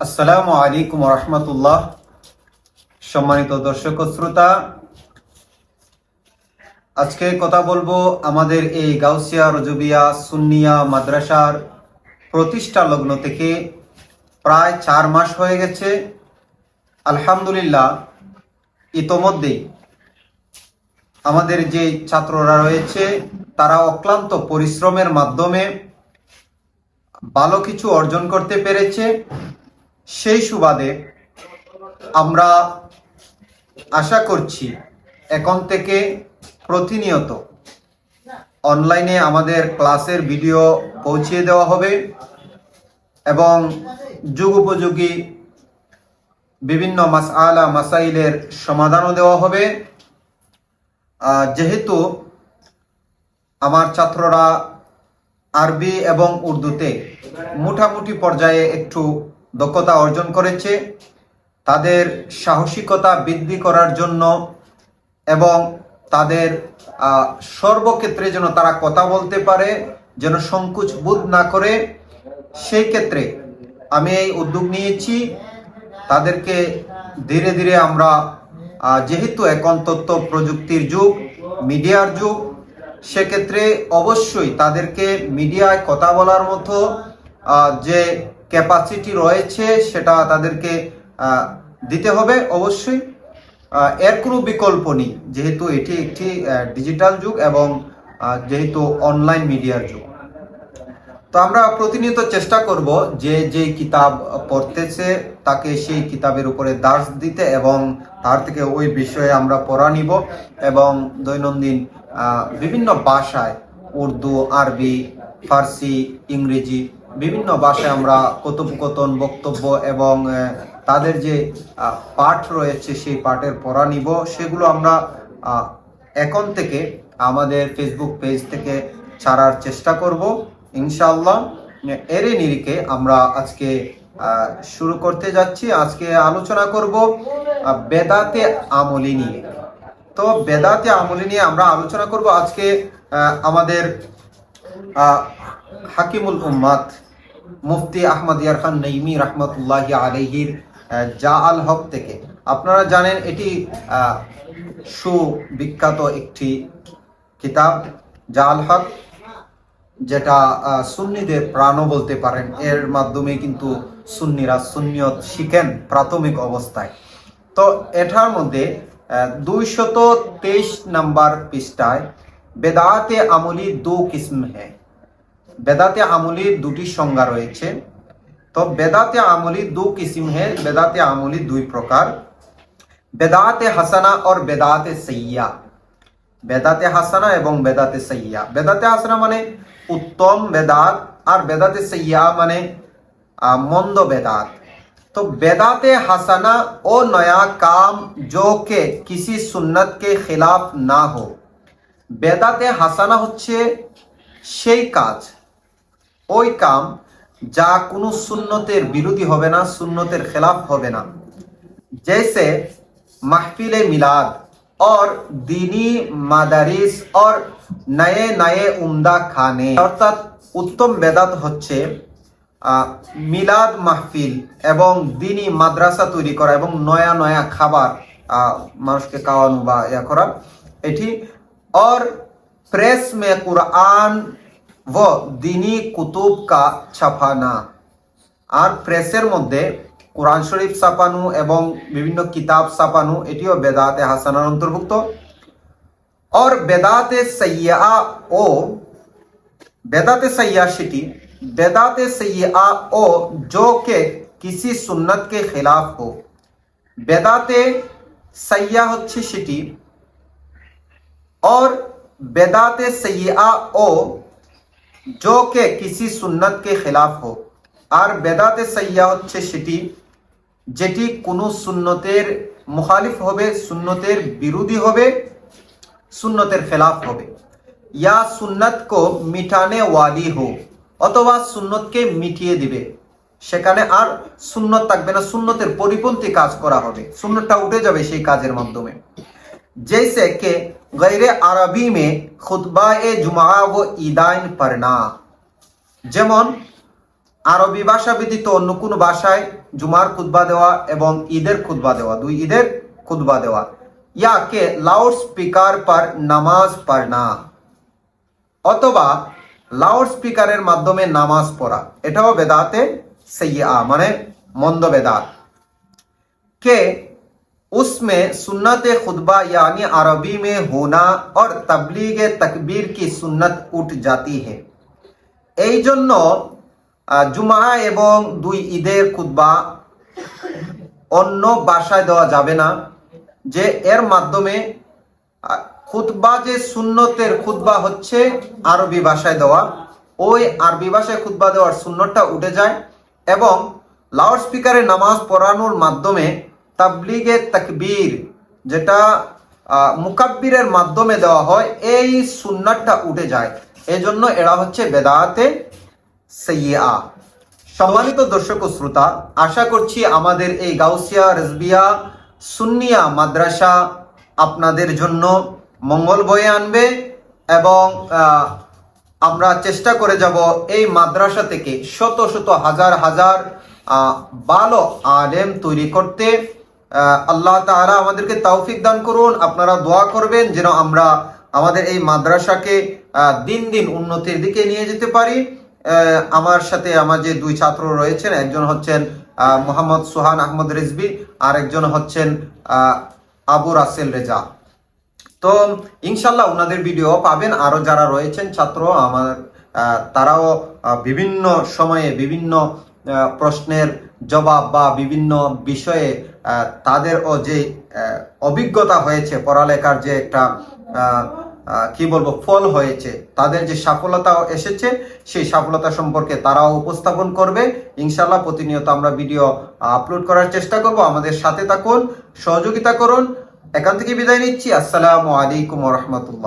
আসসালামু আলাইকুম রহমতুল্লাহ। সম্মানিত দর্শক শ্রোতা, আজকে কথা বলব আমাদের এই গাউসিয়া রজবিয়া সুন্নিয়া মাদ্রাসার প্রতিষ্ঠা লগ্ন থেকে। প্রায় চার মাস হয়ে গেছে। আলহামদুলিল্লাহ ইতোমধ্যেই আমাদের যে ছাত্ররা রয়েছে, তারা অক্লান্ত পরিশ্রমের মাধ্যমে ভালো কিছু অর্জন করতে পেরেছে। সেই সুবাদে আমরা আশা করছি এখন থেকে প্রতিনিয়ত অনলাইনে আমাদের ক্লাসের ভিডিও পৌঁছিয়ে দেওয়া হবে এবং যুগ উপযোগী বিভিন্ন মাসআলা, মাসাইলের সমাধানও দেওয়া হবে। যেহেতু আমার ছাত্ররা আরবি এবং উর্দুতে মোটামুটি পর্যায়ে একটু দক্ষতা অর্জন করেছে, তাদের সাহসিকতা বৃদ্ধি করার জন্য এবং তাদের সর্বক্ষেত্রে যেন তারা কথা বলতে পারে, যেন সংকোচ বোধ না করে, সেই ক্ষেত্রে আমি এই উদ্যোগ নিয়েছি। তাদেরকে ধীরে ধীরে আমরা যেহেতু এখন তথ্য প্রযুক্তির যুগ, মিডিয়ার যুগ, সেক্ষেত্রে অবশ্যই তাদেরকে মিডিয়ায় কথা বলার মতো যে ক্যাপাসিটি রয়েছে, সেটা তাদেরকে দিতে হবে অবশ্যই। এর কোনো বিকল্প নেই, যেহেতু এটি একটি ডিজিটাল যুগ এবং যেহেতু অনলাইন মিডিয়ার যুগ। তো আমরা প্রতিনিয়ত চেষ্টা করব যে যে কিতাব পড়তেছে, তাকে সেই কিতাবের উপরে দাস দিতে এবং তার থেকে ওই বিষয়ে আমরা পড়া নিব এবং দৈনন্দিন বিভিন্ন ভাষায় উর্দু, আরবি, ফার্সি, ইংরেজি বিভিন্ন ভাষায় আমরা কথোপকথন, বক্তব্য এবং তাদের যে পাঠ রয়েছে, সেই পাঠের পড়া নিব। সেগুলো আমরা এখন থেকে আমাদের ফেসবুক পেজ থেকে ছাড়ার চেষ্টা করব, ইনশাআল্লাহ। এরই নিরিখে আমরা আজকে শুরু করতে যাচ্ছি। আজকে আলোচনা করব বেদাতে আমলি নিয়ে। তো বেদাতে আমলি নিয়ে আমরা আলোচনা করব। আজকে আমাদের হাকিমুল উম্মাদ মুফতি আহমদ ইয়ার খান নঈমি রহমতুল্লাহ আলহির জা আল হক থেকে। আপনারা জানেন এটি সুবিখ্যাত একটি কিতাব জা আল হক, যেটা সুন্নিদের প্রাণও বলতে পারেন। এর মাধ্যমে কিন্তু সুন্নিরা সুন্নিয়ত শিখেন প্রাথমিক অবস্থায়। তো এটার মধ্যে দুইশত তেইশ নাম্বার পৃষ্ঠায়, বেদাতে আমলি দু কিসম হ্যাঁ বেদাতে আমলির দুটি সংজ্ঞা রয়েছে তো বেদাতে আমলি দু কিসিম হে বেদাতে আমলি দুই প্রকার বেদাতে হাসানা और বেদাতে সৈয়া বেদাতে হাসানা এবং বেদাতে সৈয়া বেদাতে হাসানা মানে উত্তম বেদাত আর বেদাতে সৈয়া মানে আহ, মন্দ বেদাত तो बेदाते हसना ओ नया काम जो के किसी सुन्नत के खिलाफ ना हो বেদাতে হাসানা হচ্ছে সেই কাজ ওই কাম যা কোনো সুন্নতের বিরোধী হবে না সুন্নতের খেলাফ হবে না जैसे महफिल मिलाद और दीनी মাদারিস और নয়ে নয়ে উমদা খানে অর্থাৎ উত্তম বেদাত হচ্ছে আহ, মিলাদ মাহফিল এবং দিনী মাদ্রাসা তৈরি করা এবং নয়া নয়া খাবার আহ, মানুষকে খাওয়ানো বা ইয়া করা এটি और प्रेस में कुरान व दीनी कुतुब का छपाना আর প্রেসের মধ্যে কোরআন শরীফ ছাপানো এবং বিভিন্ন কিতাব ছাপানো এটিও বেদাতে হাসানার অন্তর্ভুক্ত और বেদাতে সৈয়া ও বেদাতে সৈয়া সেটি বেদাতে সৈয়া ও जो के किसी सुन्नत के खिलाफ हो বেদাতে সৈয়া হচ্ছে সেটি और बेदाते सैया ओ जो के किसी सुन्नत के खिलाफ हो আর বেদাতে সাইয়া হচ্ছে সেটি যেটি কোনো সুন্নতের মুখালিফ হবে সুন্নতের বিরোধী হবে সুন্নতের খেলাফ হবে ইয়া সুন্নত কো মিটানে ওয়ালি হো অথবা সুন্নতকে মিটিয়ে দিবে সেখানে আর সুন্নত থাকবে না সুন্নতের পরিপন্থী কাজ করা হবে সুন্নতটা উঠে যাবে সেই কাজের মাধ্যমে जैसे कि गैर अरबी में खुतबा जुमा व ईदाइन पढ़ना যেমন আরবি ভাষা ব্যতীত অন্য কোনো ভাষায় জুমার খুতবা দেওয়া এবং ঈদের খুতবা দেওয়া দুই ঈদের খুতবা দেওয়া या के लाउड स्पीकर पर নামাজ পড়না অথবা লাউড স্পিকারের মাধ্যমে নামাজ পড়া এটাও বেদাতে সৈয়া মানে মন্দ বেদাত के उसमें सुन्नत खुतबा यानी अरबी में होना और तबलीग तकबीर की सुन्नत उठ जाती है এই জন্য আহ, জুমা এবং দুই ঈদের খুতবা অন্য ভাষায় দেওয়া যাবে না যে এর মাধ্যমে আহ, খুতবা যে সুন্নতের খুতবা হচ্ছে আরবি ভাষায় দেওয়া ওই আরবি ভাষায় খুতবা দেওয়ার সুন্নতটা উঠে যায় এবং লাউড স্পিকারে নামাজ পড়ানোর মাধ্যমে তাবলিগে তাকবীর, যেটা মুকাব্বিরের মাধ্যমে দেওয়া হয়, এই সুন্নাতটা উঠে যায়। এই জন্য এরা হচ্ছে বেদাতে সৈয়া সম্মানিত দর্শক ও শ্রোতা, আশা করছি আমাদের এই গাউসিয়া, রেজবিয়া, সুন্নিয়া মাদ্রাসা আপনাদের জন্য মঙ্গল বয়ে আনবে এবং আমরা চেষ্টা করে যাব এই মাদ্রাসা থেকে শত শত হাজার হাজার ভালো আলেম তৈরি করতে। আল্লাহ তাহারা আমাদেরকে তৌফিক দান করুন। আপনারা দোয়া করবেন যেন আমরা আমাদের এই মাদ্রাসাকে দিন দিন উন্নতির দিকে নিয়ে যেতে পারি। আমার সাথে আমার যে দুই ছাত্র রয়েছেন, একজন হচ্ছেন মোহাম্মদ সোহান আহমদ রিজবি আর একজন হচ্ছেন আবু রাসেল রেজা। তো ইনশাল্লাহ ওনাদের ভিডিও পাবেন। আরও যারা রয়েছেন ছাত্র, আমার তারাও বিভিন্ন সময়ে বিভিন্ন প্রশ্নের জবাব বা বিভিন্ন বিষয়ে তাদেরও যে অভিজ্ঞতা হয়েছে, পড়ালেখার যে একটা কি বলব, ফল হয়েছে, তাদের যে সফলতা এসেছে, সেই সফলতা সম্পর্কে তারাও উপস্থাপন করবে। ইনশাল্লাহ প্রতিনিয়ত আমরা ভিডিও আপলোড করার চেষ্টা করব। আমাদের সাথে থাকুন, সহযোগিতা করুন। এখান থেকে বিদায় নিচ্ছি। আসসালামু আলাইকুম রহমতুল্লাহ।